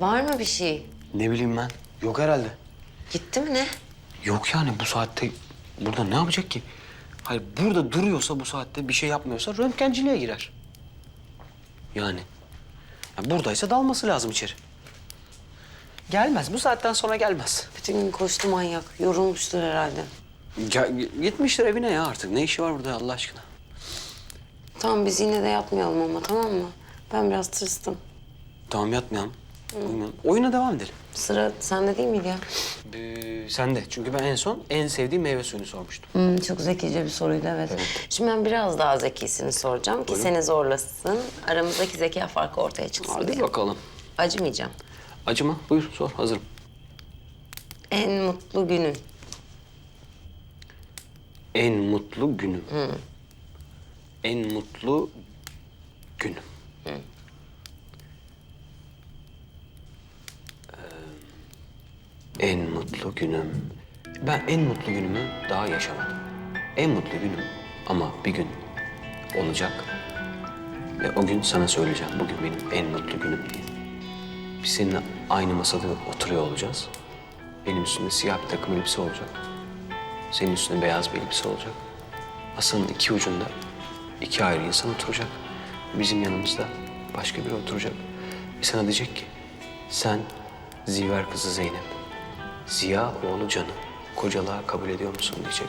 Var mı bir şey? Ne bileyim ben. Yok herhalde. Gitti mi ne? Yok yani bu saatte burada ne yapacak ki? Hayır burada duruyorsa bu saatte bir şey yapmıyorsa röntgenciliğe girer. Yani. Ya buradaysa dalması lazım içeri. Gelmez. Bu saatten sonra gelmez. Bütün gün koştu manyak. Yorulmuştur herhalde. Ya, gitmiştir evine ya artık. Ne işi var burada Allah aşkına? Tamam biz yine de yapmayalım ama tamam mı? Ben biraz tırstım. Tamam yatmayalım. Oyuna devam edelim. Sıra sende değil miydi ya? Ee, sen de. Çünkü ben en son en sevdiğim meyve suyunu sormuştum. Hmm, çok zekice bir soruydu evet. Şimdi ben biraz daha zekisini soracağım ki seni zorlasın. Aramızdaki zeka farkı ortaya çıksın Hadi diye. bakalım. Acımayacağım. Acıma. Buyur sor. Hazırım. En mutlu günün. En mutlu günüm. En mutlu günüm. Ee, en mutlu günüm. Ben en mutlu günümü daha yaşamadım. En mutlu günüm ama bir gün olacak. Ve o gün sana söyleyeceğim. Bugün benim en mutlu günüm diye. Biz seninle aynı masada oturuyor olacağız. Benim üstümde siyah bir takım elbise olacak. Senin üstünde beyaz bir elbise olacak. Masanın iki ucunda iki ayrı insan oturacak. Bizim yanımızda başka biri oturacak. Ve sana diyecek ki sen Ziver kızı Zeynep, Ziya oğlu Can'ı kocalığa kabul ediyor musun diyecek.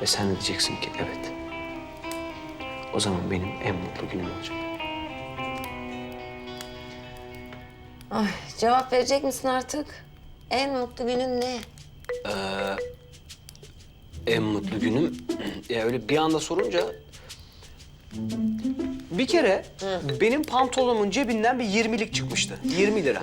Ve sen de diyeceksin ki evet. O zaman benim en mutlu günüm olacak. Ay, cevap verecek misin artık? En mutlu günün ne? En mutlu günüm ya öyle bir anda sorunca bir kere benim pantolonumun cebinden bir 20'lik çıkmıştı. 20 lira.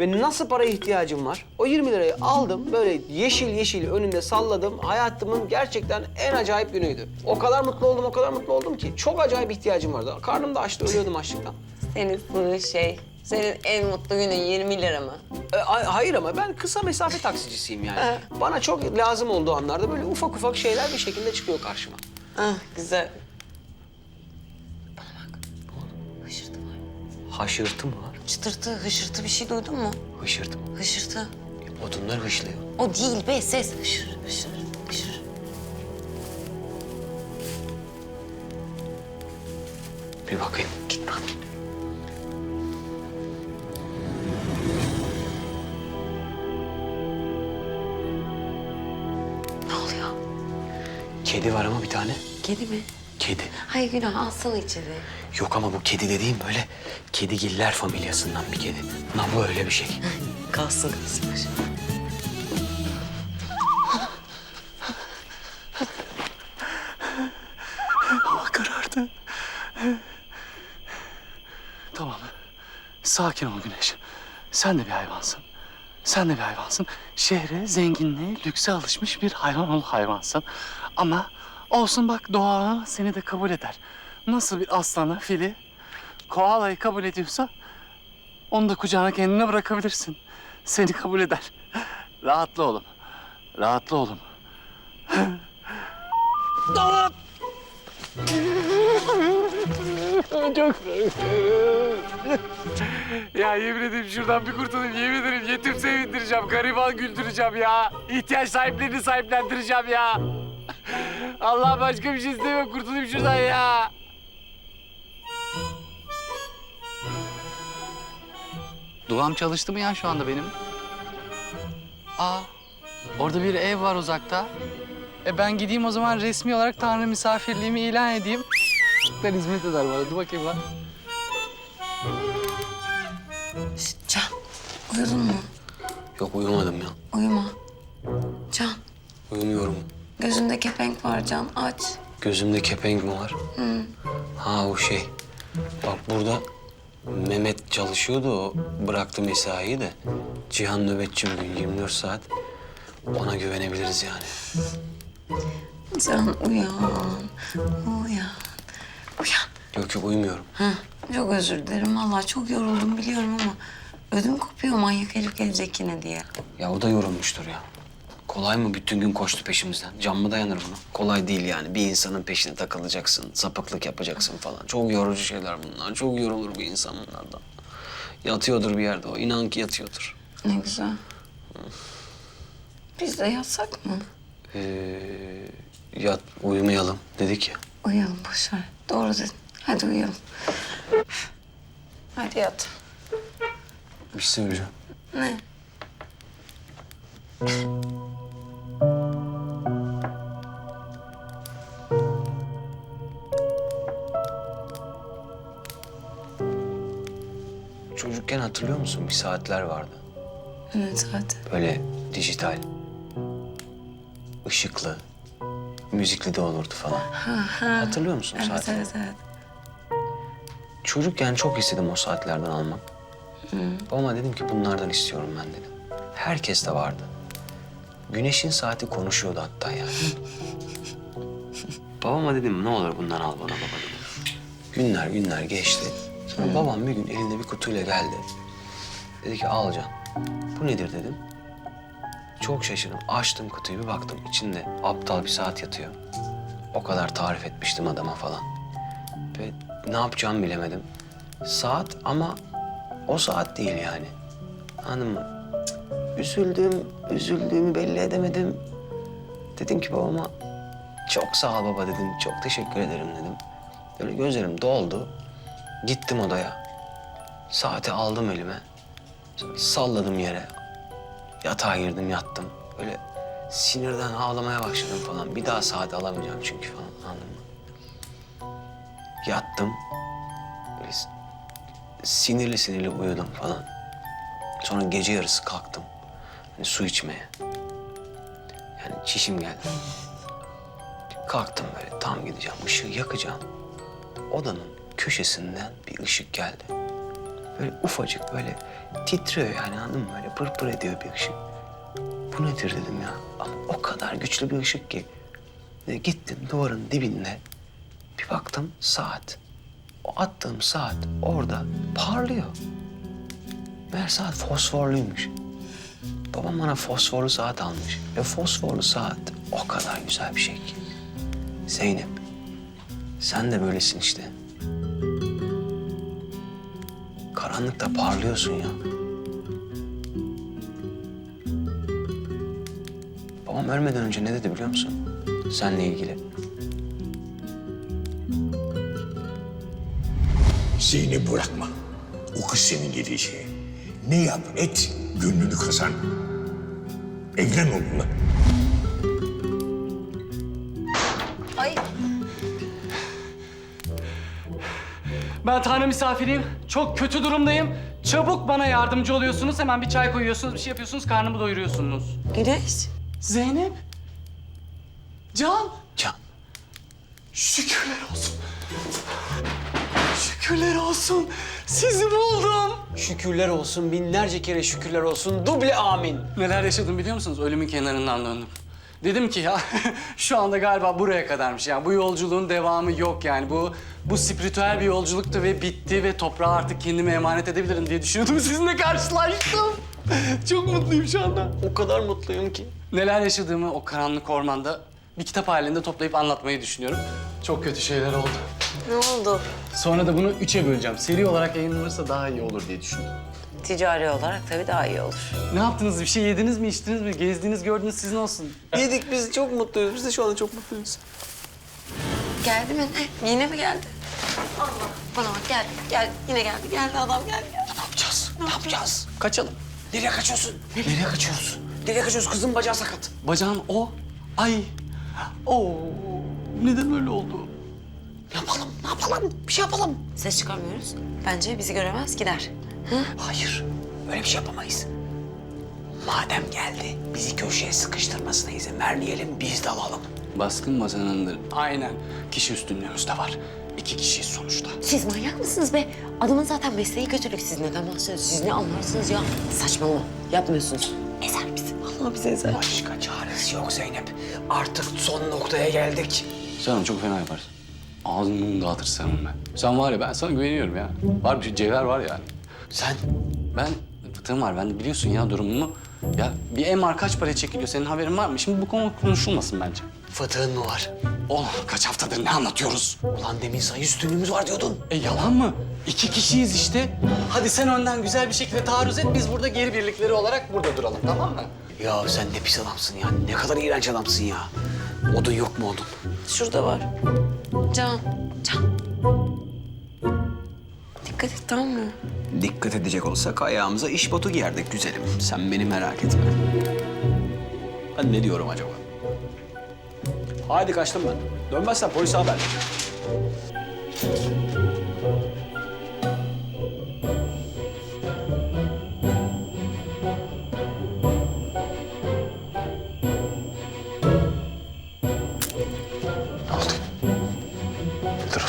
Ve nasıl para ihtiyacım var? O 20 lirayı aldım böyle yeşil yeşil önünde salladım. Hayatımın gerçekten en acayip günüydü. O kadar mutlu oldum, o kadar mutlu oldum ki çok acayip ihtiyacım vardı. Karnım da açtı, ölüyordum açlıktan. Senin bu şey, senin en mutlu günün 20 lira mı? E, hayır ama ben kısa mesafe taksicisiyim yani. Bana çok lazım olduğu anlarda böyle ufak ufak şeyler bir şekilde çıkıyor karşıma. Ah güzel. Haşırtı mı var? Çıtırtı, hışırtı bir şey duydun mu? Hışırtı mı? Hışırtı. Odunlar hışlıyor. O değil be ses. Hışır, hışır, hışır. Bir bakayım. Git bak. Ne oluyor? Kedi var ama bir tane. Kedi mi? Kedi. Hayır günah alsana içeri. Yok ama bu kedi dediğim böyle kedigiller familyasından bir kedi. Na bu öyle bir şey. Kalsın kalsın. Hava karardı. Tamam. Sakin ol Güneş. Sen de bir hayvansın. Sen de bir hayvansın. Şehre, zenginliğe, lükse alışmış bir hayvan ol hayvansın. Ama olsun bak doğa seni de kabul eder. Nasıl bir aslanı, fili, koalayı kabul ediyorsa onu da kucağına kendine bırakabilirsin. Seni kabul eder. Rahatla oğlum. Rahatla oğlum. Çok Ya yemin ederim şuradan bir kurtulayım. Yemin ederim yetim sevindireceğim. Gariban güldüreceğim ya. İhtiyaç sahiplerini sahiplendireceğim ya. Allah başka bir şey istemiyorum. Kurtulayım şuradan ya. Duam çalıştı mı ya şu anda benim? Aa, orada bir ev var uzakta. E ben gideyim o zaman resmi olarak Tanrı misafirliğimi ilan edeyim. Ben hizmet eder bana. Dur bakayım lan. Şşt, Can, uyudun mu? Yok uyumadım ya. Uyuma. Gözünde kepenk var Can. Aç. Gözümde kepenk mi var? Ha o şey. Bak burada Mehmet çalışıyordu o bıraktı mesaiyi de. Cihan nöbetçi bugün 24 saat. Ona güvenebiliriz yani. Can uyan. Uyan. Uyan. Yok yok uyumuyorum. Heh, çok özür dilerim. Vallahi çok yoruldum biliyorum ama... ...ödüm kopuyor manyak herif gelecek yine diye. Ya o da yorulmuştur ya. Kolay mı bütün gün koştu peşimizden? Can mı dayanır buna? Kolay değil yani. Bir insanın peşine takılacaksın, sapıklık yapacaksın falan. Çok yorucu şeyler bunlar. Çok yorulur bir insan bunlardan. Yatıyordur bir yerde o. İnan ki yatıyordur. Ne güzel. Biz de yatsak mı? Ee, yat uyumayalım dedik ya. Uyuyalım boş ver. Doğru dedin. Hadi uyuyalım. Hadi yat. Bir şey söyleyeceğim. Ne? Çocukken hatırlıyor musun? Bir saatler vardı. Ne saati? Böyle dijital, ışıklı, müzikli de olurdu falan. Hatırlıyor musun Evet, saati? evet, evet. Çocukken çok istedim o saatlerden almak. Ama dedim ki bunlardan istiyorum ben dedim. Herkes de vardı. Güneşin saati konuşuyordu hatta yani. Babama dedim ne olur bundan al bana baba dedim. Günler günler geçti. Sonra babam bir gün elinde bir kutuyla geldi. Dedi ki al Can. Bu nedir dedim. Çok şaşırdım. Açtım kutuyu bir baktım içinde aptal bir saat yatıyor. O kadar tarif etmiştim adama falan. Ve ne yapacağımı bilemedim. Saat ama o saat değil yani. Anladın mı? Üzüldüm, üzüldüğümü belli edemedim. Dedim ki babama çok sağ ol baba dedim. Çok teşekkür ederim dedim. Böyle gözlerim doldu. Gittim odaya. Saati aldım elime. Salladım yere. Yatağa girdim yattım. Böyle sinirden ağlamaya başladım falan. Bir daha saat alamayacağım çünkü falan anladın mı? Yattım. Böyle sinirli sinirli uyudum falan. Sonra gece yarısı kalktım. Hani su içmeye. Yani çişim geldi. Kalktım böyle tam gideceğim. ışığı yakacağım. Odanın köşesinden bir ışık geldi. Böyle ufacık böyle titriyor yani anladın mı? Böyle pır pır ediyor bir ışık. Bu nedir dedim ya. Ama o kadar güçlü bir ışık ki. Ve gittim duvarın dibinde. Bir baktım saat. O attığım saat orada parlıyor. Meğer saat fosforluymuş. Babam bana fosforlu saat almış. Ve fosforlu saat o kadar güzel bir şey ki. Zeynep, sen de böylesin işte. Karanlıkta parlıyorsun ya. Babam ölmeden önce ne dedi biliyor musun? Seninle ilgili. Zeynep bırakma. O kız senin geleceği. Ne yap et, gönlünü kazan. Evlen onunla. Ben Tanrı misafiriyim. Çok kötü durumdayım. Çabuk bana yardımcı oluyorsunuz. Hemen bir çay koyuyorsunuz, bir şey yapıyorsunuz, karnımı doyuruyorsunuz. Güneş. Zeynep. Can. Can, Şükürler olsun. Şükürler olsun. Sizi buldum. şükürler olsun, binlerce kere şükürler olsun. Duble amin. Neler yaşadım biliyor musunuz? Ölümün kenarından döndüm. Dedim ki ya şu anda galiba buraya kadarmış. Yani bu yolculuğun devamı yok yani. Bu bu spiritüel bir yolculuktu ve bitti ve toprağa artık kendime emanet edebilirim diye düşünüyordum. Sizinle karşılaştım. Çok mutluyum şu anda. O kadar mutluyum ki. Neler yaşadığımı o karanlık ormanda bir kitap halinde toplayıp anlatmayı düşünüyorum. Çok kötü şeyler oldu. Ne oldu? Sonra da bunu üçe böleceğim. Seri olarak yayınlanırsa daha iyi olur diye düşündüm. Ticari olarak tabii daha iyi olur. Ne yaptınız? Bir şey yediniz mi, içtiniz mi? Gezdiniz, gördünüz sizin olsun. Yedik biz çok mutluyuz. Biz de şu anda çok mutluyuz. Geldi mi ne? Yine mi geldi? Allah. Bana bak geldi. Gel. Yine geldi. Geldi adam geldi. Ne yapacağız? Ne yapacağız? Kaçalım. Nereye kaçıyorsun? Nereye kaçıyoruz? Nereye kaçıyoruz? Kızın bacağı sakat. Bacağın o. Ay. Oo. Neden öyle oldu? Ne yapalım? Ne yapalım? Bir şey yapalım. Ses çıkarmıyoruz. Bence bizi göremez gider. Hayır. Öyle bir şey yapamayız. Madem geldi, bizi köşeye sıkıştırmasına izin vermeyelim, biz de alalım. Baskın masanındır. Aynen. Kişi üstünlüğümüz de var. İki kişiyiz sonuçta. Siz manyak mısınız be? Adamın zaten mesleği kötülük. Siz neden bahsediyorsunuz? Siz ne anlarsınız ya? Saçmalama. Yapmıyorsunuz. Ezer bizi. Vallahi bizi ezer. Başka çaresi yok Zeynep. Artık son noktaya geldik. Sen onu çok fena yaparsın. Ağzını mumunu dağıtırsın sen. Sen var ya ben sana güveniyorum ya. Var bir cevher var yani. Sen Ben fıtığım var. Ben de biliyorsun ya durumumu. Ya bir MR kaç paraya çekiliyor? Senin haberin var mı? Şimdi bu konu konuşulmasın bence. Fıtığın mı var? Oğlum kaç haftadır ne anlatıyoruz? Ulan demin sayı üstünlüğümüz var diyordun. E yalan mı? İki kişiyiz işte. Hadi sen önden güzel bir şekilde taarruz et. Biz burada geri birlikleri olarak burada duralım tamam mı? Ya sen ne pis adamsın ya. Ne kadar iğrenç adamsın ya. Odun yok mu odun? Şurada var. Can, Can. Dikkat et tamam mı? Dikkat edecek olsak ayağımıza iş botu giyerdik güzelim. Sen beni merak etme. Ben ne diyorum acaba? Haydi kaçtım ben. Dönmezsen polise haber.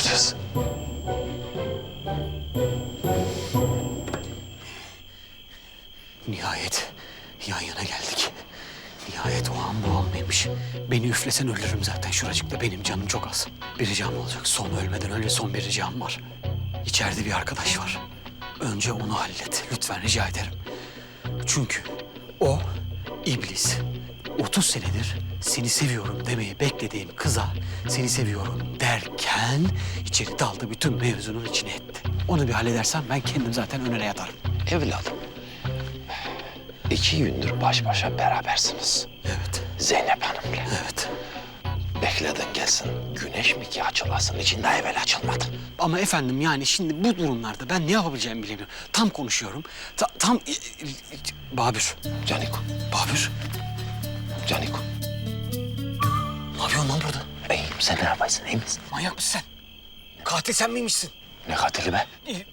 oldu? Ses. Nihayet yan yana geldik. Nihayet o an bu an mıymış? Beni üflesen ölürüm zaten şuracıkta. Benim canım çok az. Bir ricam olacak. Son ölmeden önce son bir ricam var. İçeride bir arkadaş var. Önce onu hallet. Lütfen rica ederim. Çünkü o iblis. 30 senedir seni seviyorum demeyi beklediğim kıza seni seviyorum derken içeri daldı bütün mevzunun içine etti. Onu bir halledersem ben kendim zaten önüne yatarım. Evladım. İki gündür baş başa berabersiniz. Evet, Zeynep Hanım'la. evet. Bekledin gelsin. Güneş mi ki açılasın? İçinde evvel açılmadı. Ama efendim yani şimdi bu durumlarda ben ne yapabileceğimi bilemiyorum. Tam konuşuyorum. Ta- tam... Babür. Caniko, Babür. Caniko. Ne yapıyorsun lan burada? İyiyim. Sen ne yaparsın? İyi misin? Manyak mısın sen? Katil sen miymişsin? Ne katili be?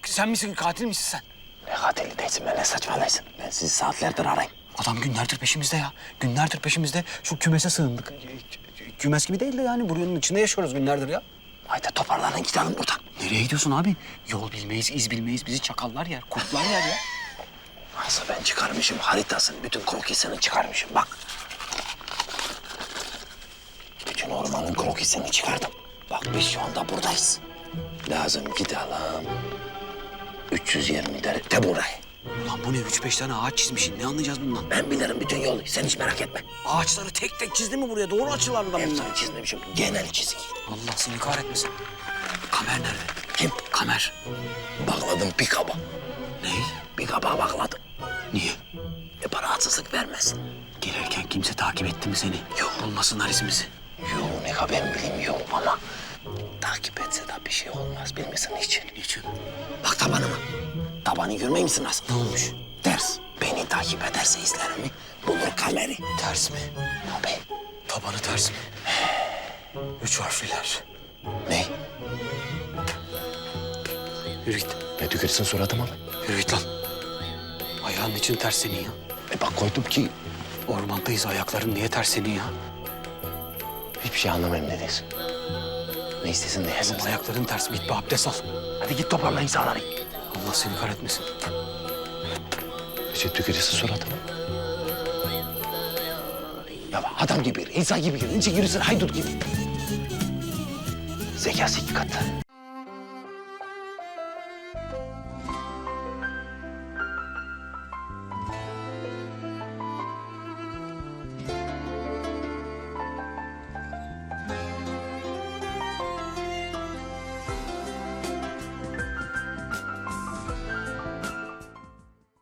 Sen misin? Katil misin sen? Ne katili değilsin be? Ne saçmalaysın? Ben sizi saatlerdir arayayım. Adam günlerdir peşimizde ya. Günlerdir peşimizde. Şu kümese sığındık. Kümes gibi değil de yani buranın içinde yaşıyoruz günlerdir ya. Haydi toparlanın gidelim buradan. Nereye gidiyorsun abi? Yol bilmeyiz, iz bilmeyiz. Bizi çakallar yer, kurtlar yer ya. Nasıl ben çıkarmışım haritasını, bütün krokisini çıkarmışım. Bak. Bütün ormanın krokisini çıkardım. Bak biz şu anda buradayız. Lazım gidelim. 320 derece buraya. Ulan bu ne? Üç beş tane ağaç çizmişsin. Ne anlayacağız bundan? Ben bilirim bütün yolu. Sen hiç merak etme. Ağaçları tek tek çizdi mi buraya? Doğru açılardı da bunlar. Hepsini çizmemişim. Genel çizgi. Allah seni kahretmesin. Kamer nerede? Kim? Kamer. Bağladım pikaba. Ne? Pikaba bağladım. Niye? E bana haksızlık vermesin. Gelirken kimse takip etti mi seni? Yok. Bulmasınlar izimizi. Yok ne ben bileyim yok ama... Takip etse de bir şey olmaz. Bilmesin niçin. Niçin? Bak tabanıma. Tabanı görmüyor musun nasıl? Ne olmuş? Ters. Beni takip ederse izlerimi bulur kameri. Ters mi? Tabii. Tabanı ters mi? Üç harfliler. Ne? Yürü git. Ne tükürsün suratıma mı? Yürü git lan. Ayağın için ters senin ya. E bak koydum ki Ormandayız ayakların niye ters senin ya? hiçbir şey anlamayayım ne diyorsun. Ne istesin ne yesin. Oğlum ayakların ters? Git bir abdest al. Hadi git toparla insanları. Allah seni kahretmesin. Şey tükürürsün suratıma. Ya adam gibi, insan gibi, ince yürüsün haydut gibi. Zekası iki katı.